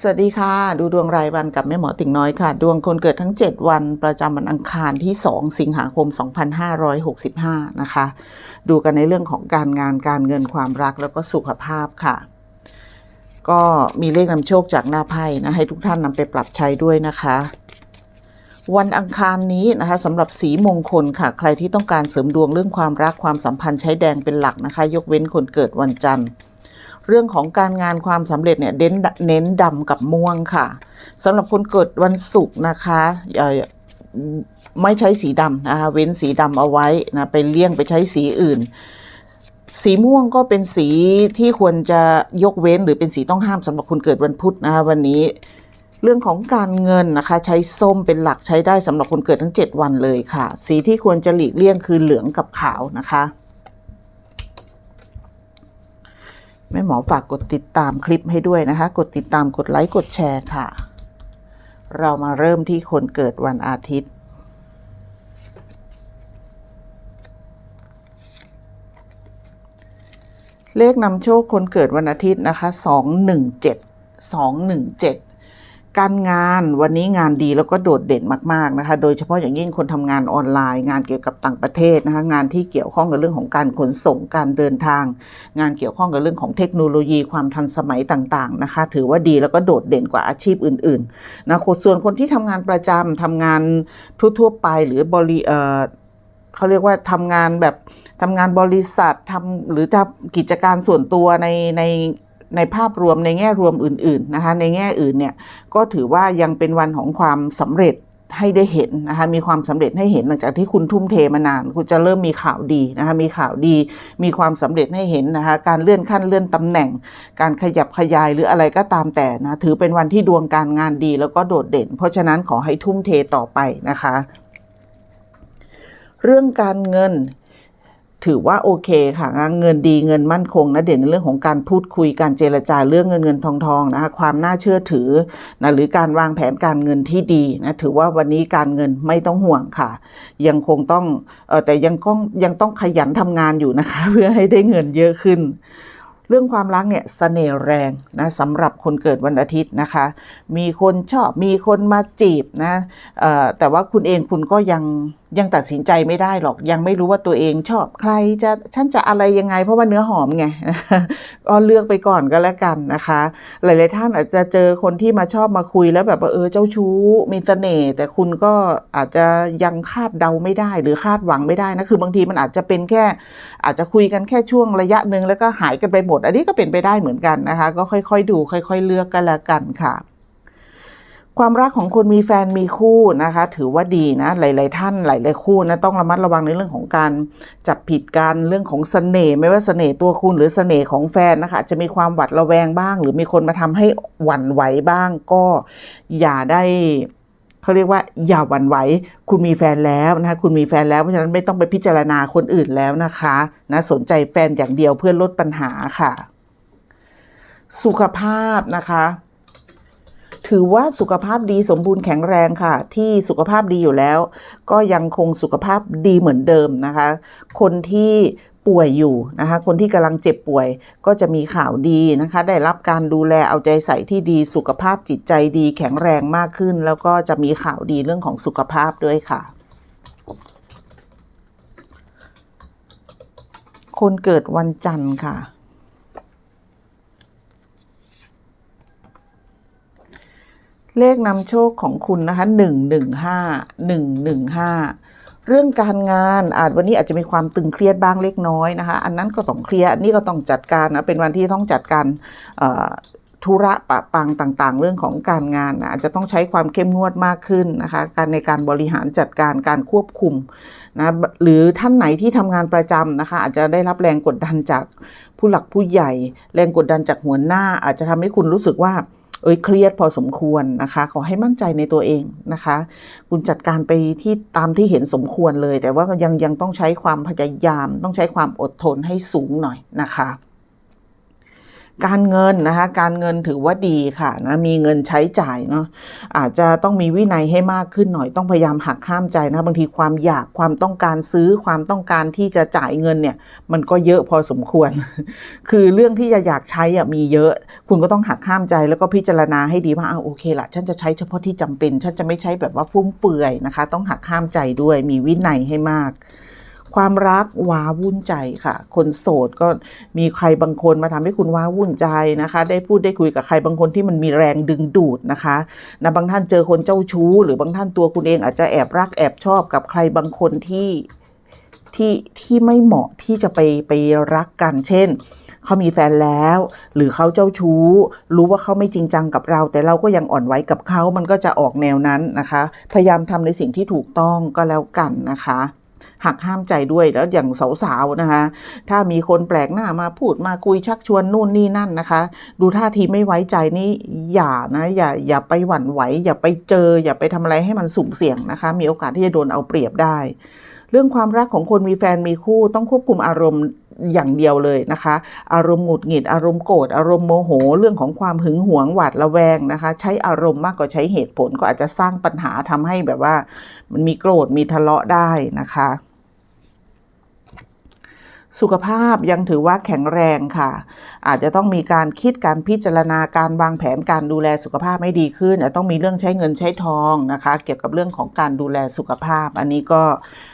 สวัสดีค่ะ ดูดวงรายวันกับแม่หมอติ่งน้อยค่ะ ดวงคนเกิดทั้ง 7 วันประจำวันอังคารที่ 2 สิงหาคม 2565 นะคะ ดูกันในเรื่องของการงานการเงินความรักแล้วก็สุขภาพค่ะ ก็มีเลขนำโชคจากหน้าไพ่นะ ให้ทุกท่านนำไปปรับใช้ด้วยนะคะ วันอังคารนี้นะคะสำหรับสีมงคลค่ะ ใครที่ต้องการเสริมดวงเรื่องความรักความสัมพันธ์ใช้แดงเป็นหลักนะคะ ยกเว้นคนเกิดวันจันทร์ เรื่องของการงานความสำเร็จเนี่ยเน้นเน้นดำกับม่วงค่ะสำหรับคนเกิดวันศุกร์นะคะเอ่อไม่ใช้สีดำนะคะเว้นสีดำเอาไว้นะไปเลี่ยงไปใช้สีอื่น สีม่วงก็เป็นสีที่ควรจะยกเว้นหรือเป็นสีต้องห้ามสำหรับคนเกิดวันพุธนะคะวันนี้เรื่องของการเงินนะคะใช้ส้มเป็นหลักใช้ได้สำหรับคนเกิดทั้ง 7 วันเลยค่ะ สีที่ควรจะหลีกเลี่ยงคือเหลืองกับขาวนะคะ แม่หมอฝากกดติดตามคลิปให้ด้วยนะคะ กดติดตามกดไลค์กดแชร์ค่ะ เรามาเริ่มที่คนเกิดวันอาทิตย์เลขนำโชคคนเกิดวันอาทิตย์นะคะ 217 217 การงานวันนี้งานดีแล้วก็โดดเด่นมากๆนะคะ โดยเฉพาะอย่างยิ่งคนทำงานออนไลน์ งานเกี่ยวกับต่างประเทศนะคะงานที่เกี่ยวข้องกับเรื่องของการขนส่งการเดินทาง งานเกี่ยวข้องกับเรื่องของเทคโนโลยีความทันสมัยต่างๆนะคะ ถือว่าดีแล้วก็โดดเด่นกว่าอาชีพอื่นๆนะส่วนคนที่ทำงานประจำทำงานทั่วๆไปหรือบริเอ่อเขาเรียกว่าทำงานแบบทำงานบริษัททำหรือทำกิจการส่วนตัวในใน ในภาพรวมในแง่รวมอื่นๆนะคะในแง่อื่นเนี่ยก็ถือว่ายังเป็นวันของความสำเร็จให้ได้เห็นนะคะมีความสำเร็จให้เห็นหลังจากที่คุณทุ่มเทมานาน คุณจะเริ่มมีข่าวดีนะคะมีข่าวดี มีความสำเร็จให้เห็นนะคะการเลื่อนขั้นเลื่อนตำแหน่ง การขยับขยายหรืออะไรก็ตามแต่นะถือเป็นวันที่ดวงการงานดีแล้วก็โดดเด่น เพราะฉะนั้นขอให้ทุ่มเทต่อไปนะคะ เรื่องการเงิน ถือว่าโอเคค่ะเงินดีเงินมั่นคงนะเด่นในเรื่องของการพูดคุยการเจรจาเรื่องเงินเงินทองทองนะคะความน่าเชื่อถือนะหรือการวางแผนการเงินที่ดีนะถือว่าวันนี้การเงินไม่ต้องห่วงค่ะ ยังคงต้องเออแต่ยังต้องยังต้องขยันทำงานอยู่นะคะ เพื่อให้ได้เงินเยอะขึ้นเรื่องความรักเนี่ยเสน่ห์แรงนะสำหรับคนเกิดวันอาทิตย์นะคะ มีคนชอบมีคนมาจีบนะเออแต่ว่าคุณเองคุณก็ยัง ยังตัดสินใจไม่ได้หรอกยังไม่รู้ว่าตัวเองชอบใครจะฉันจะอะไรยังไง เพราะว่าเนื้อหอมไงก็เลือกไปก่อนก็แล้วกันนะคะ หลาย ๆ ท่านอาจจะเจอคนที่มาชอบมาคุยแล้วแบบว่าเออเจ้าชู้มีเสน่ห์แต่คุณก็อาจจะยังคาดเดาไม่ได้ หรือคาดหวังไม่ได้นะคือบางทีมันอาจจะเป็นแค่ อาจจะคุยกันแค่ช่วงระยะหนึ่งแล้วก็หายกันไปหมด อันนี้ก็เป็นไปได้เหมือนกันนะคะ ก็ค่อย ๆ ดู ค่อย ๆ เลือกกันแล้วกันค่ะ ความรักของคนมีแฟนมีคู่นะคะ ถือว่าดีนะ หลาย ๆ ท่านหลายๆคู่นะต้องระมัดระวังในเรื่องของการจับผิดกันเรื่องของเสน่ห์ไม่ว่าเสน่ห์ตัวคุณหรือเสน่ห์ของแฟนนะคะจะมีความหวัดระแวงบ้าง หรือมีคนมาทำให้หวั่นไหวบ้าง ก็อย่าได้เขาเรียกว่าอย่าหวั่นไหวคุณมีแฟนแล้วนะคะคุณมีแฟนแล้วเพราะฉะนั้นไม่ต้องไปพิจารณาคนอื่นแล้วนะคะนะสนใจแฟนอย่างเดียวเพื่อลดปัญหาค่ะ สุขภาพนะคะ ถือว่าสุขภาพดีสมบูรณ์แข็งแรงค่ะ ที่สุขภาพดีอยู่แล้ว ก็ยังคงสุขภาพดีเหมือนเดิมนะคะ คนที่ป่วยอยู่นะคะ คนที่กำลังเจ็บป่วยก็จะมีข่าวดีนะคะ ได้รับการดูแลเอาใจใส่ที่ดีสุขภาพจิตใจดีแข็งแรงมากขึ้น แล้วก็จะมีข่าวดีเรื่องของสุขภาพด้วยค่ะ คนเกิดวันจันทร์ค่ะ เลขนำโชคของคุณนะคะหนึ่งหนึ่งห้าหนึ่งหนึ่งห้าเรื่องการงานอาจวันนี้อาจจะมีความตึงเครียดบ้างเล็กน้อยนะคะ อันนั้นก็ต้องเคลียร์นนี้ก็ต้องจัดการนะเป็นวันที่ต้องจัดการธุระปะปังต่างๆ เรื่องของการงานนะอาจจะต้องใช้ความเข้มงวดมากขึ้นนะคะ การในการบริหารจัดการการควบคุมนะหรือท่านไหนที่ทำงานประจำนะคะ อาจจะได้รับแรงกดดันจากผู้หลักผู้ใหญ่ แรงกดดันจากหัวหน้า อาจจะทำให้คุณรู้สึกว่า เอ้ยเครียดพอสมควรนะคะ ขอให้มั่นใจในตัวเองนะคะ คุณจัดการไปที่ตามที่เห็นสมควรเลย แต่ว่ายังยังต้องใช้ความพยายาม ต้องใช้ความอดทนให้สูงหน่อยนะคะ การเงินนะคะการเงินถือว่าดีค่ะนะมีเงินใช้จ่ายเนาะอาจจะต้องมีวินัยให้มากขึ้นหน่อยต้องพยายามหักห้ามใจนะบางทีความอยากความต้องการซื้อความต้องการที่จะจ่ายเงินเนี่ยมันก็เยอะพอสมควร คือเรื่องที่จะอยากใช้อะมีเยอะ คุณก็ต้องหักห้ามใจแล้วก็พิจารณาให้ดีว่าเอาโอเคละฉันจะใช้เฉพาะที่จำเป็น ฉันจะไม่ใช้แบบว่าฟุ่มเฟือยนะคะ ต้องหักห้ามใจด้วยมีวินัยให้มาก ความรักว้าวุ่นใจค่ะ คนโสดก็มีใครบางคนมาทำให้คุณว้าวุ่นใจนะคะ ได้พูดได้คุยกับใครบางคนที่มันมีแรงดึงดูดนะคะนะบางท่านเจอคนเจ้าชู้ หรือบางท่านตัวคุณเองอาจจะแอบรักแอบชอบกับใครบางคนที่ที่ที่ไม่เหมาะที่จะไปไปรักกัน เช่นเขามีแฟนแล้ว หรือเขาเจ้าชู้ รู้ว่าเขาไม่จริงจังกับเรา แต่เราก็ยังอ่อนไหวกับเขามันก็จะออกแนวนั้นนะคะ พยายามทำในสิ่งที่ถูกต้องก็แล้วกันนะคะ หักห้ามใจด้วยแล้วอย่างสาวๆนะคะ ถ้ามีคนแปลกหน้ามาพูดมาคุยชักชวนนู่นนี่นั่นนะคะ ดูท่าทีไม่ไว้ใจนี่อย่านะอย่าอย่าไปหวั่นไหว อย่าไปเจอ อย่าไปทำอะไรให้มันสุ่มเสี่ยงนะคะ มีโอกาสที่จะโดนเอาเปรียบได้ เรื่องความรักของคนมีแฟนมีคู่ต้องควบคุมอารมณ์อย่างเดียวเลยนะคะ อารมณ์หงุดหงิด อารมณ์โกรธ อารมณ์โมโห เรื่องของความหึงหวงหวาดระแวงนะคะ ใช้อารมณ์มากกว่าใช้เหตุผลก็อาจจะสร้างปัญหาทำให้แบบว่า มันมีโกรธมีทะเลาะได้นะคะ สุขภาพยังถือว่าแข็งแรงค่ะ อาจจะต้องมีการคิดการพิจารณาการวางแผนการดูแลสุขภาพให้ดีขึ้นอาจจะต้องมีเรื่องใช้เงินใช้ทองนะคะ เกี่ยวกับเรื่องของการดูแลสุขภาพ อันนี้ก็เ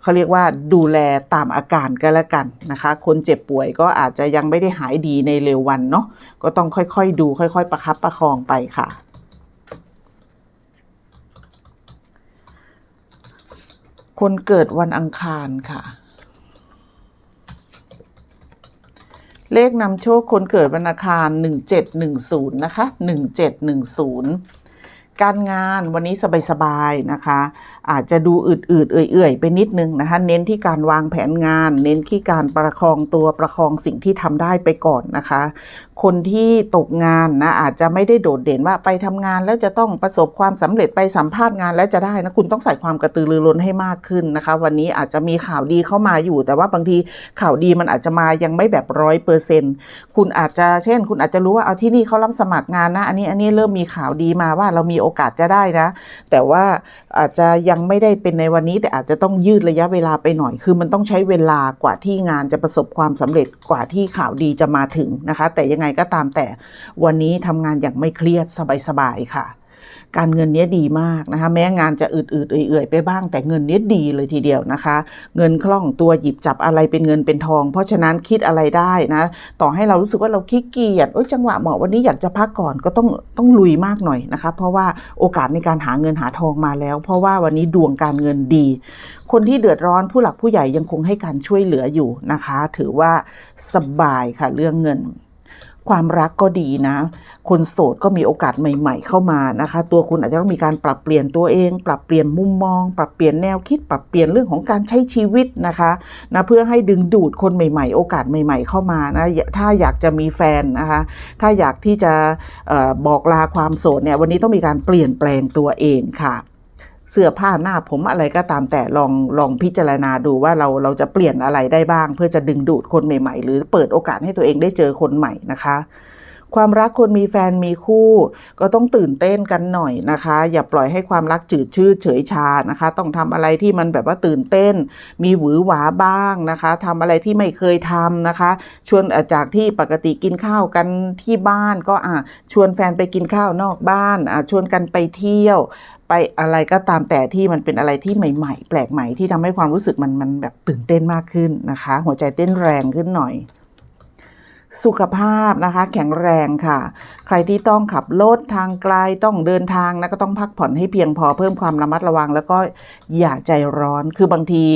เขาเรียกว่าดูแลตามอาการก็แล้วกันนะคะ คนเจ็บป่วยก็อาจจะยังไม่ได้หายดีในเร็ววันเนาะก็ต้องค่อยๆ ดูค่อยๆ ประคับประคองไปค่ะคนเกิดวันอังคารค่ะ เลขนำโชคคนเกิดวันอังคาร 1710 นะคะ 1710 การงานวันนี้สบาย ๆ นะคะ อาจจะดูอืดๆเอื่อยๆไปนิดนึงนะคะ เน้นที่การวางแผนงาน เน้นที่การประคองตัวประคองสิ่งที่ทำได้ไปก่อนนะคะ คนที่ตกงานนะอาจจะไม่ได้โดดเด่นว่าไปทำงานแล้วจะต้องประสบความสำเร็จไปสัมภาษณ์งานแล้วจะได้นะคุณต้องใส่ความกระตือรือร้นให้มากขึ้นนะคะ วันนี้อาจจะมีข่าวดีเข้ามาอยู่ แต่ว่าบางทีข่าวดีมันอาจจะมายังไม่แบบร้อยเปอร์เซ็นต์คุณอาจจะเช่น คุณอาจจะรู้ว่าเอาที่นี่เขารับสมัครงานนะ อันนี้อันนี้เริ่มมีข่าวดีมาว่าเรามีโอกาสจะได้นะ แต่ว่าอาจจะยังังไม่ได้เป็นในวันนี้แต่อาจจะต้องยืดระยะเวลาไปหน่อย คือมันต้องใช้เวลากว่าที่งานจะประสบความสำเร็จกว่าที่ข่าวดีจะมาถึงนะคะ แต่ยังไงก็ตามแต่วันนี้ทำงานอย่างไม่เครียดสบายๆค่ะ การเงินเนี้ยดีมากนะคะ แม้งานจะอืดๆเอื่อยๆไปบ้างแต่เงินเนี้ยดีเลยทีเดียวนะคะ เงินคล่องตัวหยิบจับอะไรเป็นเงินเป็นทอง เพราะฉะนั้นคิดอะไรได้นะ ต่อให้เรารู้สึกว่าเราขี้เกียจโอ้ยจังหวะเหมาะวันนี้อยากจะพักก่อนก็ต้องต้องลุยมากหน่อยนะคะ เพราะว่าโอกาสในการหาเงินหาทองมาแล้ว เพราะว่าวันนี้ดวงการเงินดี คนที่เดือดร้อนผู้หลักผู้ใหญ่ยังคงให้การช่วยเหลืออยู่นะคะ ถือว่าสบายค่ะเรื่องเงิน ความรักก็ดีนะ คนโสดก็มีโอกาสใหม่ ๆ เข้ามานะคะ ตัวคุณอาจจะต้องมีการปรับเปลี่ยนตัวเอง ปรับเปลี่ยนมุมมอง ปรับเปลี่ยนแนวคิด ปรับเปลี่ยนเรื่องของการใช้ชีวิตนะคะนะเพื่อให้ดึงดูดคนใหม่ๆ โอกาสใหม่ ๆ เข้ามานะ ถ้าอยากจะมีแฟนนะคะ ถ้าอยากที่จะออบอกลาความโสดเนี่ยวันนี้ต้องมีการเปลี่ยนแปลงตัวเองค่ะ เสื้อผ้าหน้าผมอะไรก็ตามแต่ลองลองพิจารณาดูว่าเราเราจะเปลี่ยนอะไรได้บ้าง เพื่อจะดึงดูดคนใหม่ ๆ หรือเปิดโอกาสให้ตัวเองได้เจอคนใหม่นะคะความรักคนมีแฟนมีคู่ ก็ต้องตื่นเต้นกันหน่อยนะคะ อย่าปล่อยให้ความรักจืดชืดเฉยชานะคะ ต้องทำอะไรที่มันแบบว่าตื่นเต้น มีหวือหวาบ้างนะคะทำอะไรที่ไม่เคยทำนะคะ ชวนจากที่ปกติกินข้าวกันที่บ้านก็อะชวนแฟนไปกินข้าวนอกบ้านอะชวนกันไปเที่ยว ไปอะไรก็ตามแต่ที่มันเป็นอะไรที่ใหม่ ๆ แปลกใหม่ที่ทำให้ความรู้สึกมันมันแบบตื่นเต้นมากขึ้นนะคะ หัวใจเต้นแรงขึ้นหน่อย สุขภาพนะคะ แข็งแรงค่ะ ใครที่ต้องขับรถทางไกลต้องเดินทางนะก็ต้องพักผ่อนให้เพียงพอเพิ่มความระมัดระวัง แล้วก็อย่าใจร้อน คือบางที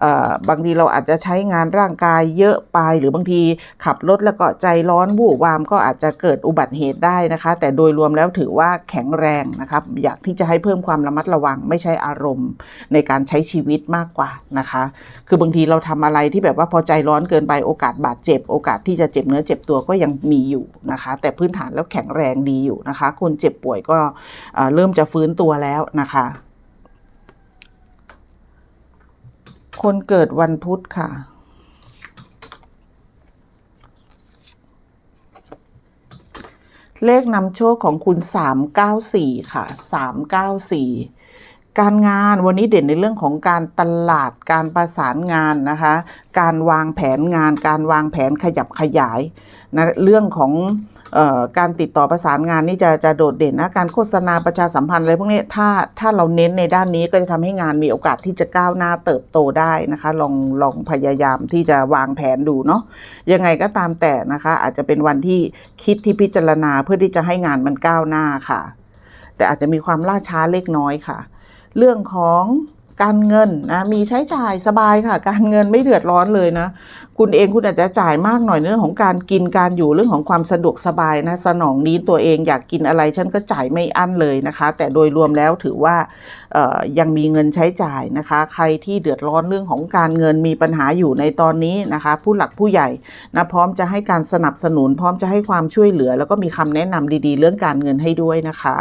เอ่อบางทีเราอาจจะใช้งานร่างกายเยอะไป หรือบางทีขับรถแล้วก็ใจร้อนวู่วามก็อาจจะเกิดอุบัติเหตุได้นะคะ แต่โดยรวมแล้วถือว่าแข็งแรงนะครับอยากที่จะให้เพิ่มความระมัดระวัง ไม่ใช่อารมณ์ในการใช้ชีวิตมากกว่านะคะ คือบางทีเราทำอะไรที่แบบว่าพอใจร้อนเกินไปโอกาสบาดเจ็บ โอกาสที่จะเจ็บเนื้อเจ็บตัวก็ยังมีอยู่นะคะ แต่พื้นฐานแล้วแข็งแรงดีอยู่นะคะ คนเจ็บป่วยก็เอ่อเริ่มจะฟื้นตัวแล้วนะคะ คนเกิดวันพุธค่ะเลขนำโชคของคุณ 394 ค่ะ 394 การงานวันนี้เด่นในเรื่องของการตลาดการประสานงานนะคะ การวางแผนงาน การวางแผนขยับขยายนะเรื่องของออการติดต่อประสานงานนี่จะจะโดดเด่นนะการโฆษณาประชาสัมพันธ์อะไรพวกนี้ถ้าถ้าเราเน้นในด้านนี้ก็จะทำให้งานมีโอกาสที่จะก้าวหน้าเติบโตได้นะคะ ลองลองพยายามที่จะวางแผนดูเนาะยังไงก็ตามแต่นะคะ อาจจะเป็นวันที่คิดที่พิจารณาเพื่อที่จะให้งานมันก้าวหน้าค่ะ แต่อาจจะมีความล่าช้าเล็กน้อยค่ะ เรื่องของการเงินนะมีใช้จ่ายสบายค่ะ การเงินไม่เดือดร้อนเลยนะ คุณเองคุณอาจจะจ่ายมากหน่อยเรื่องของการกินการอยู่เรื่องของความสะดวกสบายนะสนองนี้ตัวเองอยากกินอะไรฉันก็จ่ายไม่อั้นเลยนะคะ แต่โดยรวมแล้วถือว่ายังมีเงินใช้จ่ายนะคะ ใครที่เดือดร้อนเรื่องของการเงินมีปัญหาอยู่ในตอนนี้นะคะ ผู้หลักผู้ใหญ่นะพร้อมจะให้การสนับสนุน พร้อมจะให้ความช่วยเหลือ แล้วก็มีคำแนะนำดี ๆ เรื่องการเงินให้ด้วยนะคะ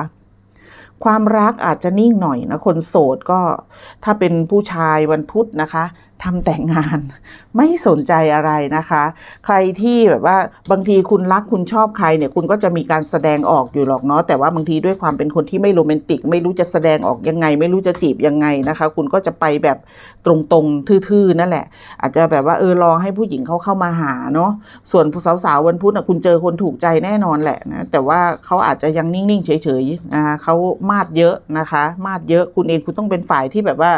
ความรักอาจจะนิ่งหน่อยนะคนโสดก็ถ้าเป็นผู้ชายวันพุธนะคะ ทำแต่งงาน ไม่สนใจอะไรนะคะ ใครที่แบบว่าบางทีคุณรักคุณชอบใครเนี่ยคุณก็จะมีการแสดงออกอยู่หรอกเนาะแต่ว่าบางทีด้วยความเป็นคนที่ไม่โรแมนติก ไม่รู้จะแสดงออกยังไง ไม่รู้จะจีบยังไงนะคะ คุณก็จะไปแบบตรงๆทื่อๆนั่นแหละ อาจจะแบบว่าเออรอให้ผู้หญิงเขาเข้ามาหาเนาะส่วนสาวๆวันพุธนะคุณเจอคนถูกใจแน่นอนแหละนะแต่ว่าเขาอาจจะยังนิ่งๆเฉยๆนะคะเขามาดเยอะนะคะ มาดเยอะคุณเองคุณต้องเป็นฝ่ายที่แบบว่า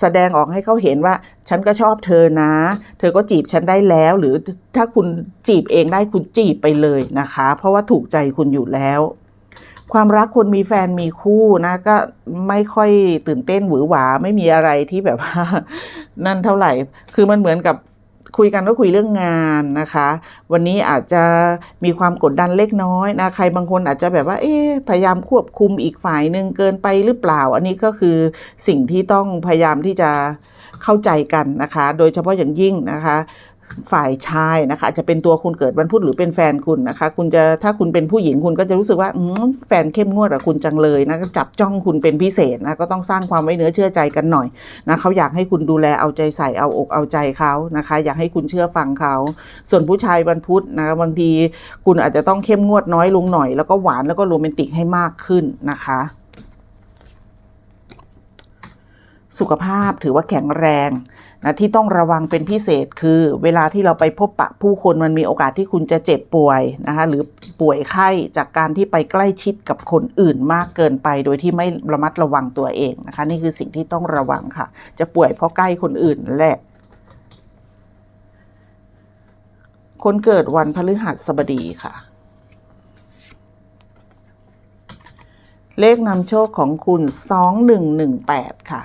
แสดงออกให้เขาเห็นว่า ฉันก็ชอบเธอนะ เธอก็จีบฉันได้แล้ว หรือถ้าคุณจีบเองได้คุณจีบไปเลยนะคะ เพราะว่าถูกใจคุณอยู่แล้ว ความรักคนมีแฟนมีคู่นะ ก็ไม่ค่อยตื่นเต้นหวือหวาไม่มีอะไรที่แบบว่านั่นเท่าไหร่ คือมันเหมือนกับ คุยกันก็คุยเรื่องงานนะคะ วันนี้อาจจะมีความกดดันเล็กน้อยนะใครบางคนอาจจะแบบว่า เอ๊ะพยายามควบคุมอีกฝ่ายหนึ่งเกินไปหรือเปล่า อันนี้ก็คือสิ่งที่ต้องพยายามที่จะเข้าใจกันนะคะ โดยเฉพาะอย่างยิ่งนะคะ ฝ่ายชายนะคะจะเป็นตัวคุณเกิดวันพุธหรือเป็นแฟนคุณนะคะ คุณจะถ้าคุณเป็นผู้หญิงคุณก็จะรู้สึกว่าแฟนเข้มงวดกับคุณจังเลยนะจับจ้องคุณเป็นพิเศษนะก็ต้องสร้างความไว้เนื้อเชื่อใจกันหน่อยนะเขาอยากให้คุณดูแลเอาใจใส่เอาอกเอาใจเขานะคะ อยากให้คุณเชื่อฟังเขา ส่วนผู้ชายวันพุธนะบางทีคุณอาจจะต้องเข้มงวดน้อยลงหน่อย แล้วก็หวานแล้วก็โรแมนติกให้มากขึ้นนะคะสุขภาพถือว่าแข็งแรง นะที่ต้องระวังเป็นพิเศษคือเวลาที่เราไปพบปะผู้คนมันมีโอกาสที่คุณจะเจ็บป่วยนะคะหรือป่วยไข้จากการที่ไปใกล้ชิดกับคนอื่นมากเกินไป โดยที่ไม่ระมัดระวังตัวเองนะคะ นี่คือสิ่งที่ต้องระวังค่ะ จะป่วยเพราะใกล้คนอื่นแหละ คนเกิดวันพฤหัสบดีค่ะ เลขนำโชคของคุณ 2118 ค่ะ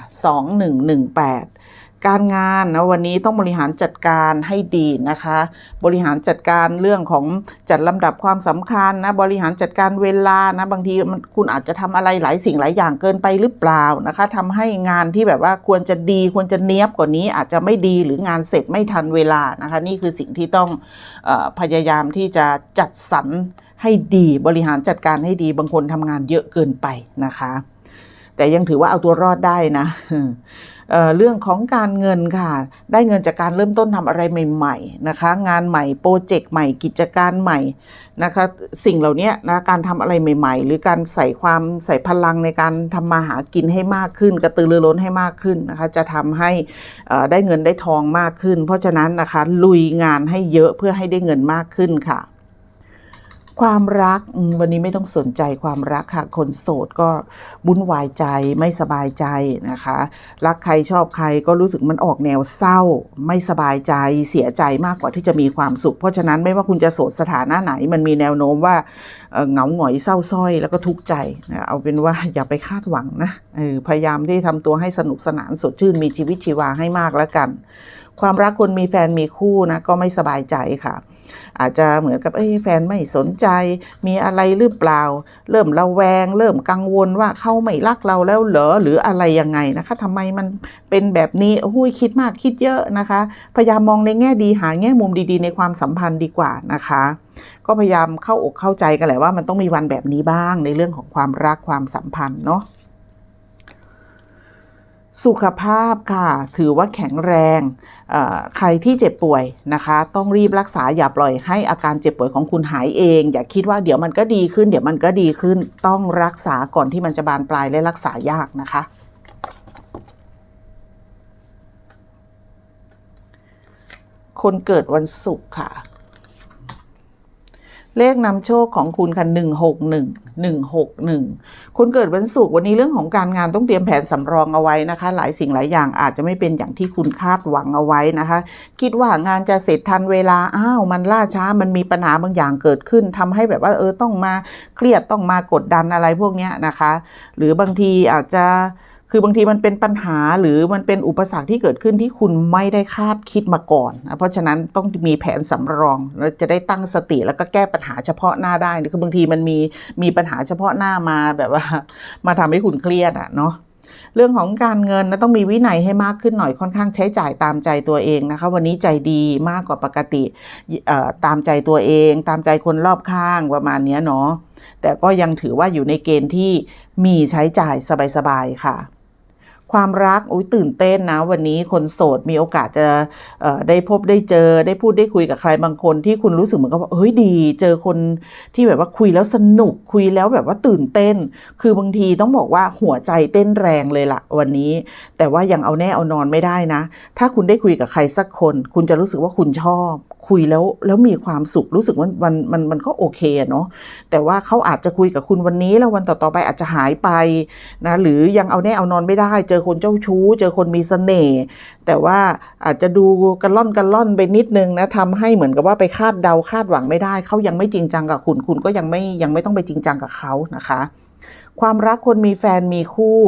2118 การงานนะวันนี้ต้องบริหารจัดการให้ดีนะคะ บริหารจัดการเรื่องของจัดลำดับความสำคัญนะบริหารจัดการเวลานะบางทีมันคุณอาจจะทำอะไรหลายสิ่งหลายอย่างเกินไปหรือเปล่านะคะทำให้งานที่แบบว่าควรจะดีควรจะเนี้ยบกว่านี้อาจจะไม่ดีหรืองานเสร็จไม่ทันเวลานะคะ นี่คือสิ่งที่ต้องออพยายามที่จะจัดสรรให้ดีบริหารจัดการให้ดีบางคนทำงานเยอะเกินไปนะคะ แต่ยังถือว่าเอาตัวรอดได้นะเเรื่องของการเงินค่ะ ได้เงินจากการเริ่มต้นทำอะไรใหม่ๆนะคะ งานใหม่โปรเจกต์ใหม่กิจการใหม่นะคะ สิ่งเหล่านี้นะการทำอะไรใหม่ ๆ หรือการใส่ความใส่พลังในการทำมาหากินให้มากขึ้น กระตือรือร้นให้มากขึ้นนะคะ จะทำให้ได้เงินได้ทองมากขึ้น เพราะฉะนั้นนะคะลุยงานให้เยอะเพื่อให้ได้เงินมากขึ้นค่ะ ความรักวันนี้ไม่ต้องสนใจความรักค่ะ คนโสดก็บุ่นวายใจไม่สบายใจนะคะ รักใครชอบใครก็รู้สึกมันออกแนวเศร้า ไม่สบายใจเสียใจมากกว่าที่จะมีความสุข เพราะฉะนั้นไม่ว่าคุณจะโสดสถานะไหน มันมีแนวโน้มว่าเหงาหงอยเศร้าสร้อยแล้วก็ทุกข์ใจนะเอาเป็นว่าอย่าไปคาดหวังนะพยายามที่ทำตัวให้สนุกสนานสดชื่นมีชีวิตชีวาให้มากแล้วกัน ความรักคนมีแฟนมีคู่นะก็ไม่สบายใจค่ะ อาจจะเหมือนกับเอ้ยแฟนไม่สนใจ มีอะไรหรือเปล่า เริ่มระแวง เริ่มกังวลว่าเขาไม่รักเราแล้วเหรอหรืออะไรยังไงนะคะทำไมมันเป็นแบบนี้หุ้ยคิดมากคิดเยอะนะคะ พยายามมองในแง่ดีหาแง่มุมดีๆ ในความสัมพันธ์ดีกว่านะคะก็พยายามเข้าอกเข้าใจกันแหละว่ามันต้องมีวันแบบนี้บ้างในเรื่องของความรักความสัมพันธ์เนาะ สุขภาพค่ะ ถือว่าแข็งแรง ใครที่เจ็บป่วยนะคะ ต้องรีบรักษาอย่าปล่อยให้อาการเจ็บป่วยของคุณหายเอง อย่าคิดว่าเดี๋ยวมันก็ดีขึ้น เดี๋ยวมันก็ดีขึ้น ต้องรักษาก่อนที่มันจะบานปลายและรักษายากนะคะ คนเกิดวันศุกร์ค่ะ เลขนำโชคของคุณค่ะหนึ่งหกหนึ่งหนึ่งหกหนึ่งคุณเกิดวันศุกร์วันนี้เรื่องของการงานต้องเตรียมแผนสำรองเอาไว้นะคะ หลายสิ่งหลายอย่างอาจจะไม่เป็นอย่างที่คุณคาดหวังเอาไว้นะคะ คิดว่างานจะเสร็จทันเวลาอ้าวมันล่าช้ามันมีปัญหาบางอย่างเกิดขึ้นทำให้แบบว่าเออต้องมาเครียดต้องมากดดันอะไรพวกเนี้ยนะคะ หรือบางทีอาจจะ คือบางทีมันเป็นปัญหาหรือมันเป็นอุปสรรคที่เกิดขึ้นที่คุณไม่ได้คาดคิดมาก่อนนะเพราะฉะนั้นต้องมีแผนสำรองแล้วจะได้ตั้งสติแล้วก็แก้ปัญหาเฉพาะหน้าได้คือบางทีมันมีมีปัญหาเฉพาะหน้ามาแบบว่า มาทำให้คุณเครียดอะเนาะเรื่องของการเงินนะต้องมีวินัยให้มากขึ้นหน่อยค่อนข้างใช้จ่ายตามใจตัวเองนะคะ วันนี้ใจดีมากกว่าปกติตามใจตัวเอง ตามใจคนรอบข้างประมาณนี้เนาะแต่ก็ยังถือว่าอยู่ในเกณฑ์ที่มีใช้จ่ายสบายๆค่ะ ความรักอุ้ยตื่นเต้นนะ วันนี้คนโสดมีโอกาสจะได้พบได้เจอได้พูดได้คุยกับใครบางคนที่คุณรู้สึกเหมือนกับว่าเฮ้ยดี เจอคนที่แบบว่าคุยแล้วสนุกคุยแล้วแบบว่าตื่นเต้น คือบางทีต้องบอกว่าหัวใจเต้นแรงเลยละวันนี้ แต่ว่ายังเอาแน่เอานอนไม่ได้นะ ถ้าคุณได้คุยกับใครสักคน คุณจะรู้สึกว่าคุณชอบ คุยแล้วแล้วมีความสุขรู้สึกว่ามันมันมันก็โอเคเนาะแต่ว่าเขาอาจจะคุยกับคุณวันนี้แล้ววันต่อๆไปอาจจะหายไปนะหรือยังเอาแน่เอานอนไม่ได้ เจอคนเจ้าชู้ เจอคนมีเสน่ห์แต่ว่าอาจจะดูกันล่อนกันล่อนไปนิดนึงนะทำให้เหมือนกับว่าไปคาดเดาคาดหวังไม่ได้เขายังไม่จริงจังกับคุณคุณก็ยังไม่ยังไม่ต้องไปจริงจังกับเขานะคะ ความรักคนมีแฟนมีคู่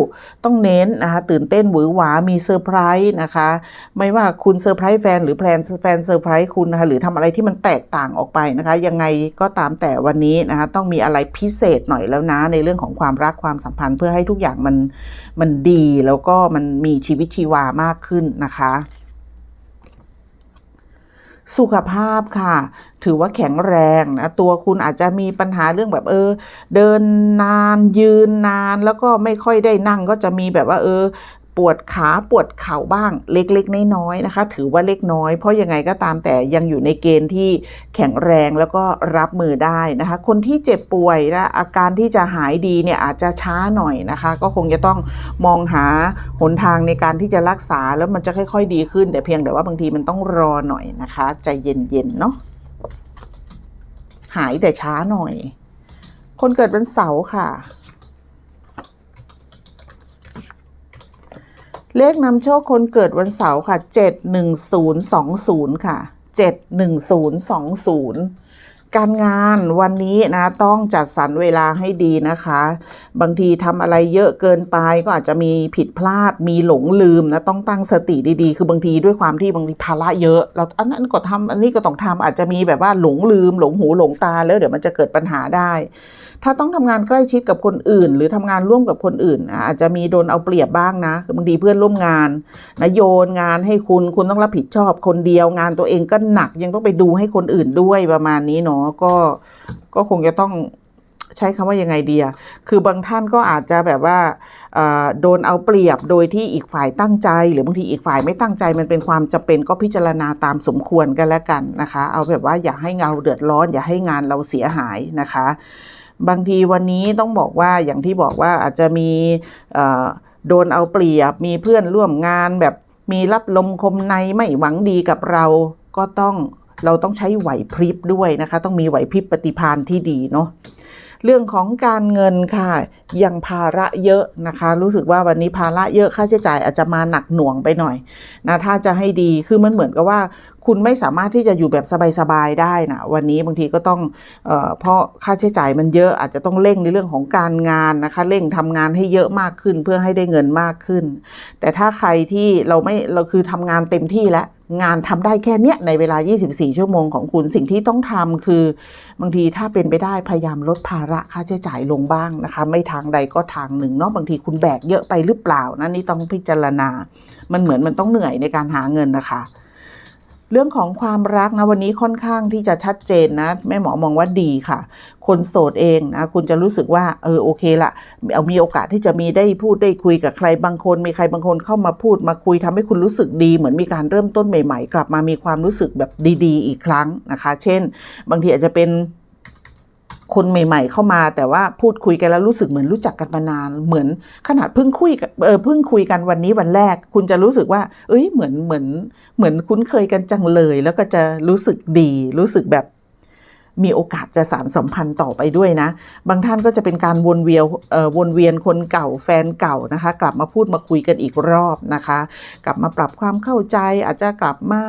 ต้องเน้นนะคะตื่นเต้นหวือหวามีเซอร์ไพรส์นะคะ ไม่ว่าคุณเซอร์ไพรส์แฟนหรือแพลนแฟนเซอร์ไพรส์คุณนะคะหรือทำอะไรที่มันแตกต่างออกไปนะคะ ยังไงก็ตามแต่วันนี้นะคะต้องมีอะไรพิเศษหน่อยแล้วนะ ในเรื่องของความรักความสัมพันธ์เพื่อให้ทุกอย่างมันมันดีแล้วก็มันมีชีวิตชีวามากขึ้นนะคะ สุขภาพค่ะ ถือว่าแข็งแรงนะตัวคุณอาจจะมีปัญหาเรื่องแบบเออ เดินนานยืนนานแล้วก็ไม่ค่อยได้นั่งก็จะมีแบบว่าเออ ปวดขาปวดเข่าบ้างเล็กๆน้อยๆนะคะ ถือว่าเล็กน้อย เพราะยังไงก็ตามแต่ยังอยู่ในเกณฑ์ที่แข็งแรงแล้วก็รับมือได้นะคะ คนที่เจ็บป่วยนะอาการที่จะหายดีเนี่ยอาจจะช้าหน่อยนะคะ ก็คงจะต้องมองหาหนทางในการที่จะรักษาแล้วมันจะค่อยๆดีขึ้น แต่เพียงแต่ว่าบางทีมันต้องรอหน่อยนะคะใจเย็นๆเนาะหายแต่ช้าหน่อย คนเกิดวันเสาร์ค่ะ เลขนำโชคคนเกิดวันเสาร์ค่ะ 71020 ค่ะ 71020 การงานวันนี้นะต้องจัดสรรเวลาให้ดีนะคะ บางทีทำอะไรเยอะเกินไปก็อาจจะมีผิดพลาดมีหลงลืมนะต้องตั้งสติดีๆ คือบางทีด้วยความที่บางทีภาระเยอะเราอันนั้นก็ทำอันนี้ก็ต้องทำอาจจะมีแบบว่าหลงลืม หลงหูหลงตาแล้วเดี๋ยวมันจะเกิดปัญหาได้ ถ้าต้องทำงานใกล้ชิดกับคนอื่น หรือทำงานร่วมกับคนอื่น อาจจะมีโดนเอาเปรียบบ้างนะคือบางทีเพื่อนร่วมงานนะโยนงานให้คุณคุณต้องรับผิดชอบคนเดียวงานตัวเองก็หนักยังต้องไปดูให้คนอื่นด้วยประมาณนี้เนาะก็ก็คงจะต้องใช้คำว่ายังไงเดีอะคือบางท่านก็อาจจะแบบว่าโดนเอาเปรียบโดยที่อีกฝ่ายตั้งใจ หรือบางทีอีกฝ่ายไม่ตั้งใจมันเป็นความจำเป็นก็พิจารณาตามสมควรกันแล้วกันนะคะ เอาแบบว่าอย่าให้งานเราเดือดร้อน อย่าให้งานเราเสียหายนะคะ บางทีวันนี้ต้องบอกว่าอย่างที่บอกว่าอาจจะมีโดนเอาเปรียบมีเพื่อนร่วมงานแบบมีรับลมคมในไม่หวังดีกับเราก็ต้อง เราต้องใช้ไหวพริบด้วยนะคะ ต้องมีไหวพริบปฏิภาณที่ดีเนาะเรื่องของการเงินค่ะ ยังภาระเยอะนะคะ รู้สึกว่าวันนี้ภาระเยอะค่าใช้จ่ายอาจจะมาหนักหน่วงไปหน่อยนะถ้าจะให้ดีคือมันเหมือนกับว่า คุณไม่สามารถที่จะอยู่แบบสบายๆได้นะวันนี้บางทีก็ต้องเออเพราะค่าใช้จ่ายมันเยอะอาจจะต้องเร่งในเรื่องของการงานนะคะเร่งทำงานให้เยอะมากขึ้นเพื่อให้ได้เงินมากขึ้น แต่ถ้าใครที่เราไม่เราคือทำงานเต็มที่แล้ว งานทำได้แค่เนี้ยในเวลา 24 ชั่วโมงของคุณสิ่งที่ต้องทำคือบางทีถ้าเป็นไปได้พยายามลดภาระค่าใช้จ่ายลงบ้างนะคะ ไม่ทางใดก็ทางหนึ่งเนาะบางทีคุณแบกเยอะไปหรือเปล่านะนี่ต้องพิจารณา มันเหมือนมันต้องเหนื่อยในการหาเงินนะคะ เรื่องของความรักนะวันนี้ค่อนข้างที่จะชัดเจนนะแม่หมอมองว่าดีค่ะ คนโสดเองนะคุณจะรู้สึกว่าเออโอเคละเอามีโอกาสที่จะมีได้พูดได้คุยกับใครบางคน มีใครบางคนเข้ามาพูดมาคุยทำให้คุณรู้สึกดี เหมือนมีการเริ่มต้นใหม่ ๆ กลับมามีความรู้สึกแบบดี ๆ อีกครั้งนะคะ เช่น บางทีอาจจะเป็น คนใหม่ ๆ เข้ามาแต่ว่าพูดคุยกันแล้วรู้สึกเหมือนรู้จักกันมานาน เหมือนขนาดเพิ่งคุยเออเพิ่งคุยกันวันนี้วันแรก คุณจะรู้สึกว่า เอ้ยเหมือนเหมือนเหมือนคุ้นเคยกันจังเลย แล้วก็จะรู้สึกดี รู้สึกแบบ มีโอกาสจะสานสัมพันธ์ต่อไปด้วยนะ บางท่านก็จะเป็นการวนเวียนวนเวียนคนเก่าแฟนเก่านะคะ กลับมาพูดมาคุยกันอีกรอบนะคะ กลับมาปรับความเข้าใจ อาจจะกลับมา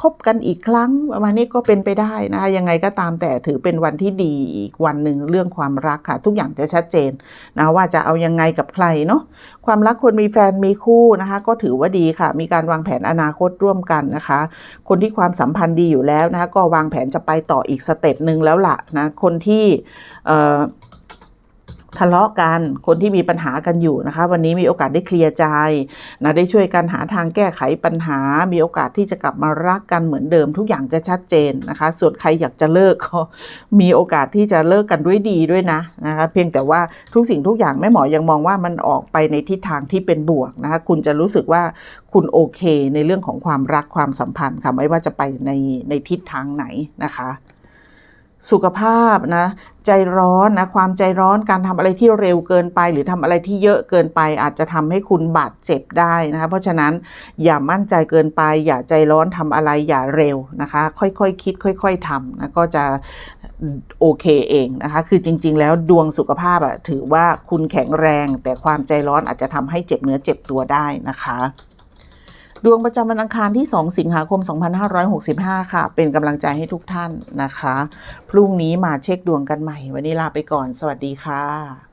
คบกันอีกครั้งประมาณนี้ก็เป็นไปได้นะคะยังไงก็ตามแต่ถือเป็นวันที่ดีอีกวันหนึ่งเรื่องความรักค่ะ ทุกอย่างจะชัดเจนนะว่าจะเอายังไงกับใครเนาะความรักคนมีแฟนมีคู่นะคะ ก็ถือว่าดีค่ะ มีการวางแผนอนาคตร่วมกันนะคะ คนที่ความสัมพันธ์ดีอยู่แล้วนะคะก็วางแผนจะไปต่ออีกสเต็ปหนึ่งแล้วล่ะนะคนที่ทะเลาะกัน คนที่มีปัญหากันอยู่นะคะ วันนี้มีโอกาสได้เคลียร์ใจนะได้ช่วยกันหาทางแก้ไขปัญหา มีโอกาสที่จะกลับมารักกันเหมือนเดิม ทุกอย่างจะชัดเจนนะคะ ส่วนใครอยากจะเลิกก็มีโอกาสที่จะเลิกกันด้วยดีด้วยนะนะคะ เพียงแต่ว่าทุกสิ่งทุกอย่างแม่หมอยังมองว่ามันออกไปในทิศทางที่เป็นบวกนะคะ คุณจะรู้สึกว่าคุณโอเคในเรื่องของความรักความสัมพันธ์ค่ะไม่ว่าจะไปในในทิศทางไหนนะคะ สุขภาพนะใจร้อนนะความใจร้อนการทำอะไรที่เร็วเกินไป หรือทำอะไรที่เยอะเกินไป อาจจะทำให้คุณบาดเจ็บได้นะคะเพราะฉะนั้นอย่ามั่นใจเกินไป อย่าใจร้อนทำอะไรอย่าเร็วนะคะ ค่อยๆคคิด ค่อย ๆทำนะก็จะโอเคเองนะคะ คือจริง ๆ แล้วดวงสุขภาพอะถือว่าคุณแข็งแรง แต่ความใจร้อนอาจจะทำให้เจ็บเนื้อเจ็บตัวได้นะคะ ดวงประจำวันอังคารที่ 2 สิงหาคม 2565 ค่ะ เป็นกำลังใจให้ทุกท่านนะคะ พรุ่งนี้มาเช็คดวงกันใหม่ วันนี้ลาไปก่อน สวัสดีค่ะ